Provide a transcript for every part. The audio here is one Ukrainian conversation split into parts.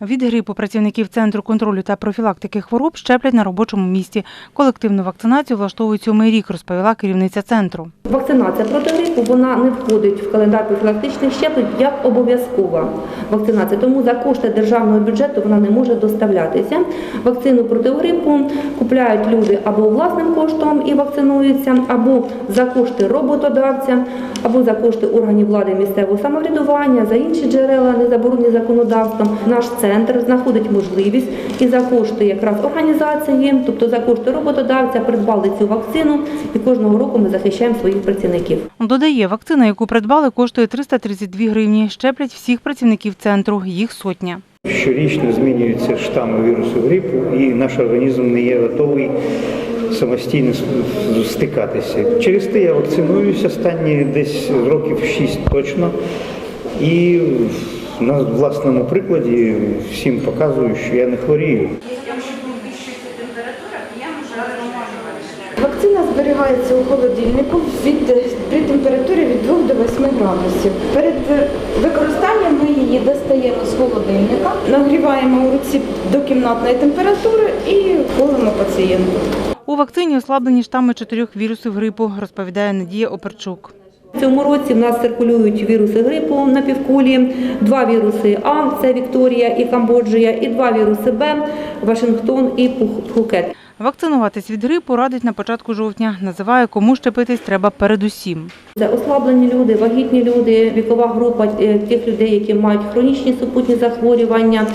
Від грипу працівників Центру контролю та профілактики хвороб щеплять на робочому місці. Колективну вакцинацію влаштовують сьомий рік, розповіла керівниця центру. Вакцинація проти грипу вона не входить в календар профілактичних щеплень як обов'язкова вакцинація. Тому за кошти державного бюджету вона не може доставлятися. Вакцину проти грипу купляють люди або власним коштом і вакцинуються, або за кошти роботодавця, або за кошти органів влади місцевого самоврядування, за інші джерела, не заборонені законодавством. Наш центр знаходить можливість і за кошти якраз організації, тобто за кошти роботодавця, придбали цю вакцину, і кожного року ми захищаємо своїх працівників. Додає, вакцина, яку придбали, коштує 332 гривні. Щеплять всіх працівників центру, їх сотня. Щорічно змінюються штами вірусу грипу, і наш організм не є готовий самостійно стикатися. Через те я вакцинуюся останні десь років 6 точно. І на власному прикладі всім показую, що я не хворію. Вакцина зберігається у холодильнику від, при температурі від 2 до 8 градусів. Перед е, використанням ми її достаємо з холодильника, нагріваємо у руці до кімнатної температури і колимо пацієнту. У вакцині ослаблені штами чотирьох вірусів грипу, розповідає Надія Оперчук. В цьому році в нас циркулюють віруси грипу на півкулі, два віруси А, це Вікторія і Камбоджія, і два віруси Б, Вашингтон і Пух- Пхукет. Вакцинуватись від грипу радить на початку жовтня. Називає, кому щепитись треба передусім. Це ослаблені люди, вагітні люди, вікова група е, тих людей, які мають хронічні супутні захворювання.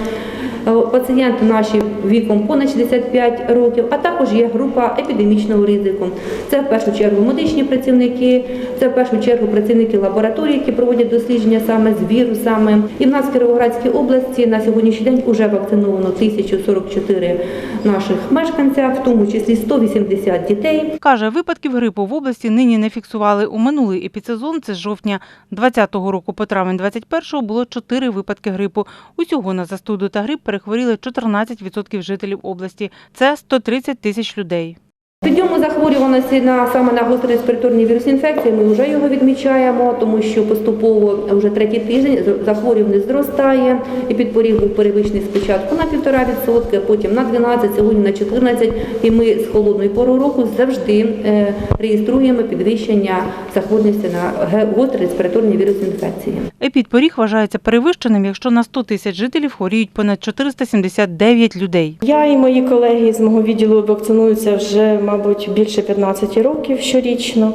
Е, Пацієнти наші віком понад 65 років, а також є група епідемічного ризику. Це в першу чергу медичні працівники, це в першу чергу працівники лабораторій, які проводять дослідження саме з вірусами. І в нас в Кіровоградській області на сьогоднішній день вже вакциновано 1044 наших мешканця, в тому числі 180 дітей. Каже, випадків грипу в області нині не фіксували. У минулий епідсезон, це з жовтня 20-го року по травень 21-го, було 4 випадки грипу. Усього на застуду та грип перехворіли 14% жителів області. Це 130 тисяч людей. Підйому захворюваності на саме на гострі респіраторні вірусні інфекції ми вже його відмічаємо, тому що поступово вже третій тиждень захворюваність зростає. І підпоріг був перевищений спочатку на 1,5%, потім на 12%, сьогодні на 14%. І ми з холодної пори року завжди е, реєструємо підвищення захворюваності на гострі респіраторні вірусні інфекції. Епідпоріг вважається перевищеним, якщо на 100 тисяч жителів хворіють понад 479 людей. Я і мої колеги з мого відділу вакцинуються вже, мабуть, більше 15 років щорічно,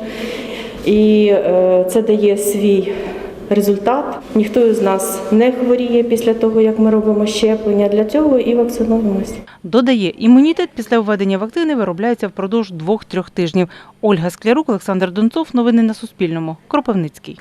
і е, це дає свій результат. Ніхто з нас не хворіє після того, як ми робимо щеплення. Для цього і вакцинуємося. Додає, імунітет після введення вакцини виробляється впродовж 2-3 тижнів. Ольга Склярук, Олександр Донцов. Новини на Суспільному. Кропивницький.